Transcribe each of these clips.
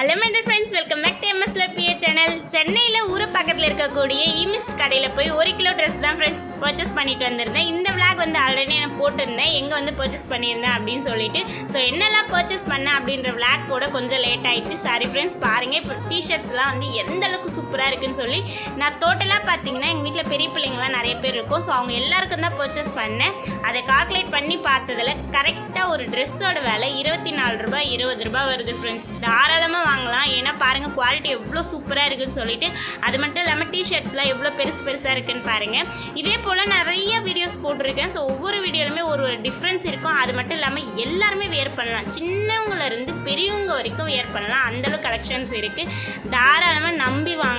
Hello my dear friends welcome back to எம்எஸ்ல BA channel சென்னையில் ஊர் பக்கத்தில் இருக்கக்கூடிய இமிஸ்ட் கடையில் போய் ஒரு கிலோ ட்ரெஸ் தான் ஃப்ரெண்ட்ஸ் பர்ச்சேஸ் பண்ணிட்டு வந்திருந்தேன். இந்த விளாக் வந்து ஆல்ரெடி நான் போட்டிருந்தேன். எங்கே வந்து பர்ச்சேஸ் பண்ணியிருந்தேன் அப்படின்னு சொல்லிட்டு. ஸோ என்னெல்லாம் பர்ச்சேஸ் பண்ணேன் அப்படின்ற விளாக் போட கொஞ்சம் லேட் ஆயிடுச்சு. சாரி ஃப்ரெண்ட்ஸ் பாருங்கள் இப்போ டிஷர்ட்ஸ்லாம் வந்து எந்த அளவுக்கு சூப்பராக இருக்குன்னு சொல்லி. நான் டோட்டலாக பார்த்தீங்கன்னா எங்கள் வீட்டில் பெரிய பிள்ளைங்களாம் நிறைய பேர் இருக்கும். ஸோ அவங்க எல்லாருக்கும் தான் பர்ச்சேஸ் பண்ணேன். அதை கால்குலேட் பண்ணி பார்த்ததில் கரெக்டாக ஒரு ட்ரெஸ்ஸோட விலை இருபத்தி நாலு ரூபாய் இருபது ரூபாய் வருது ஃப்ரெண்ட்ஸ் தாராளமாக வாங்கலாம். ஏன்னா பாருங்கள் குவாலிட்டி எவ்வளோ சூப்பராக இருக்குன்னு சொல்லிட்டு அது மட்டும் இல்லாமல் டிஷர்ட்ஸ்லாம் எவ்வளோ பெருசு பெருசாக இருக்குன்னு பாருங்கள் இதே போல் நிறைய வீடியோஸ் போட்டிருக்கேன். ஸோ ஒவ்வொரு வீடியோலுமே ஒரு டிஃப்ரென்ஸ் இருக்கும். அது மட்டும் இல்லாமல் எல்லாருமே வேர் பண்ணலாம். சின்னவங்கள இருந்து பெரியவங்க வரைக்கும் வேர் பண்ணலாம். அந்தளவு கலெக்ஷன்ஸ் இருக்குது தாராளமாக நம்பி வாங்க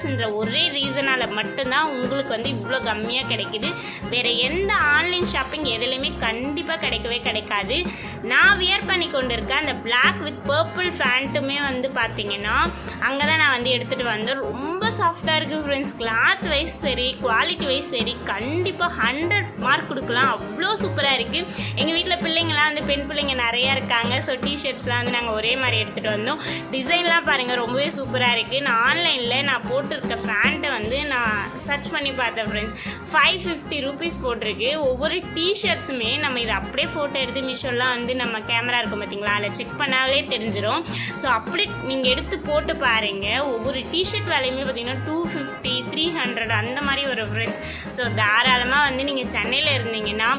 ஃபேக்ட்ரி ஒரே ரீசனால் மட்டும்தான் உங்களுக்கு வந்து இவ்வளோ கம்மியாக கிடைக்குது. வேறு எந்த ஆன்லைன் ஷாப்பிங் எதுலேயுமே கண்டிப்பாக கிடைக்கவே கிடைக்காது. நான் வியர் பண்ணி கொண்டு இருக்கேன் அந்த பிளாக் வித் பர்பிள் ஃபேண்ட்டுமே வந்து பார்த்தீங்கன்னா அங்கே தான் நான் வந்து எடுத்துகிட்டு வந்தேன். ரொம்ப சாஃப்டாக இருக்குது ஃப்ரெண்ட்ஸ் கிளாத் வைஸ் சரி குவாலிட்டி வைஸ் சரி கண்டிப்பாக ஹண்ட்ரட் மார்க் கொடுக்கலாம். அவ்வளோ சூப்பராக இருக்குது எங்கள் வீட்டில் பிள்ளைங்களாம் வந்து பெண் பிள்ளைங்க நிறையா இருக்காங்க. ஸோ டிஷர்ட்ஸ்லாம் வந்து நாங்கள் ஒரே மாதிரி எடுத்துகிட்டு வந்தோம். டிசைன்லாம் பாருங்கள் ரொம்பவே சூப்பராக இருக்குது நான் ஆன்லைனில் நான் போட்டு போட்டிருக்க ஃபேண்ட்டை வந்து நான் சர்ச் பண்ணி பார்த்தேன் ஃப்ரெண்ட்ஸ் ஃபைவ் ஃபிஃப்டி ருபீஸ் போட்டிருக்கு. ஒவ்வொரு டிஷர்ட்ஸுமே நம்ம இதை அப்படியே ஃபோட்டோ எடுத்து மிஷோலாம் வந்து நம்ம கேமரா இருக்கும் பார்த்தீங்களா அதில் செக் பண்ணாலே தெரிஞ்சிடும் ஸோ அப்படி நீங்கள் எடுத்து போட்டு பாருங்கள் ஒவ்வொரு டிஷர்ட் விலையுமே பார்த்தீங்கன்னா டூ ஃபிஃப்டி த்ரீ ஹண்ட்ரட் அந்த மாதிரி ஒரு ஃப்ரெண்ட்ஸ் ஸோ தாராளமாக வந்து நீங்கள் சென்னையில் இருந்தீங்கன்னா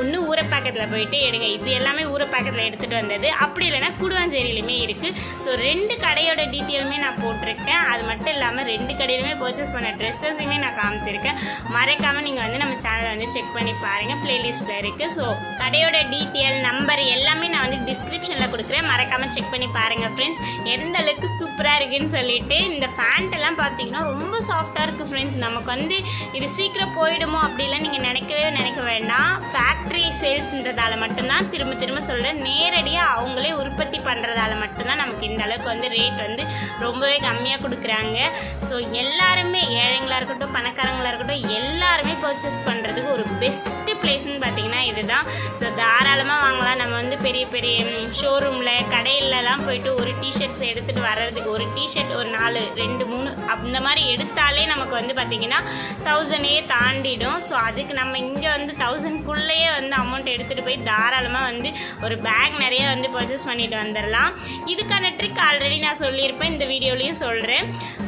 ஒன்று ஊரப்பாக்கத்தில் போயிட்டு எடுங்க. இது எல்லாமே ஊரப்பாக்கத்தில் எடுத்துகிட்டு வந்தது. அப்படி இல்லைன்னா கூடுவாஞ்சேரியிலுமே இருக்குது ஸோ ரெண்டு கடையோட டீட்டெயிலுமே நான் போட்டிருக்கேன். அது மட்டும் இல்லாமல் ரெண்டு கடையிலுமே பர்ச்சேஸ் பண்ண ட்ரெஸ்ஸஸுமே நான் காமிச்சிருக்கேன். மறக்காமல் நீங்கள் வந்து நம்ம சேனலை வந்து செக் பண்ணி பாருங்கள் ப்ளேலிஸ்ட்டில் இருக்குது ஸோ கடையோட டீட்டெயில் நம்பர் எல்லாமே நான் வந்து டிஸ்கிரிப்ஷனில் கொடுக்குறேன். மறக்காமல் செக் பண்ணி பாருங்கள் ஃப்ரெண்ட்ஸ் எந்த அளவுக்கு சூப்பராக இருக்குன்னு சொல்லிட்டு இந்த ஃபேண்ட்டெல்லாம் பார்த்தீங்கன்னா ரொம்ப சாஃப்டாக இருக்குது ஃப்ரெண்ட்ஸ் நமக்கு வந்து இது சீக்கிரம் போயிடுமோ அப்படிலாம் நீங்கள் நினைக்கவே நினைக்க வேண்டாம். ஃபேக்ட்ரி சேல்ஸ்ன்றதால மட்டும்தான். திரும்ப திரும்ப சொல்கிறேன் நேரடியாக அவங்களே உற்பத்தி பண்ணுறதால மட்டும்தான் நமக்கு இந்த அளவுக்கு வந்து ரேட் வந்து ரொம்பவே கம்மியாக கொடுக்குறாங்க. ஸோ ஸோ எல்லாருமே ஏழைங்களாக இருக்கட்டும் பணக்காரங்களாக இருக்கட்டும் எல்லாருமே பர்ச்சேஸ் பண்ணுறதுக்கு ஒரு பெஸ்ட்டு பிளேஸ்னு பார்த்தீங்கன்னா இதுதான். ஸோ தாராளமாக வாங்கலாம். நம்ம வந்து பெரிய பெரிய ஷோரூமில் கடையிலலாம் போயிட்டு ஒரு டிஷர்ட்ஸ் எடுத்துகிட்டு வர்றதுக்கு ஒரு டிஷர்ட் ஒரு நாலு ரெண்டு மூணு அந்த மாதிரி எடுத்தாலே நமக்கு வந்து பார்த்திங்கன்னா தௌசண்டே தாண்டிடும். ஸோ அதுக்கு நம்ம இங்கே வந்து தௌசண்ட்குள்ளேயே வந்து அமௌண்ட் எடுத்துகிட்டு போய் தாராளமாக வந்து ஒரு பேக் நிறைய வந்து பர்ச்சேஸ் பண்ணிட்டு வந்துடலாம் இதுக்கான ட்ரிக் ஆல்ரெடி நான் சொல்லியிருப்பேன். இந்த வீடியோலையும் சொல்கிறேன்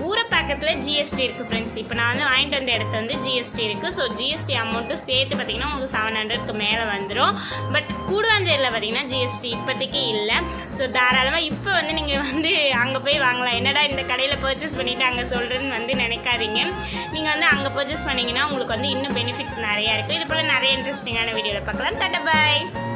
ஊரை இடத்துல ஜிஎஸ்டி இருக்குது ஃப்ரெண்ட்ஸ் இப்போ நான் வந்து வாங்கிட்டு வந்த இடத்துல வந்து ஜிஎஸ்டி இருக்குது ஸோ ஜிஎஸ்டி அமௌண்ட்டும் சேர்த்து பார்த்தீங்கன்னா உங்களுக்கு செவன் ஹண்ட்ரட்க்கு மேலே வந்துடும் பட் கூடுவாஞ்சேரியில் பார்த்தீங்கன்னா ஜிஎஸ்டி இப்போதைக்கு இல்லை. ஸோ தாராளமாக இப்போ வந்து நீங்கள் வந்து அங்கே போய் வாங்கலாம். என்னடா இந்த கடையில் பர்ச்சேஸ் பண்ணிவிட்டு அங்கே சொல்கிறேன்னு வந்து நினைக்காதீங்க. நீங்கள் வந்து அங்கே பர்ச்சேஸ் பண்ணிங்கன்னா உங்களுக்கு வந்து இன்னும் பெனிஃபிட்ஸ் நிறையா இருக்குது இது போல் நிறைய இன்ட்ரெஸ்டிங்கான வீடியோவில் பார்க்கலாம். தட்ட பாய்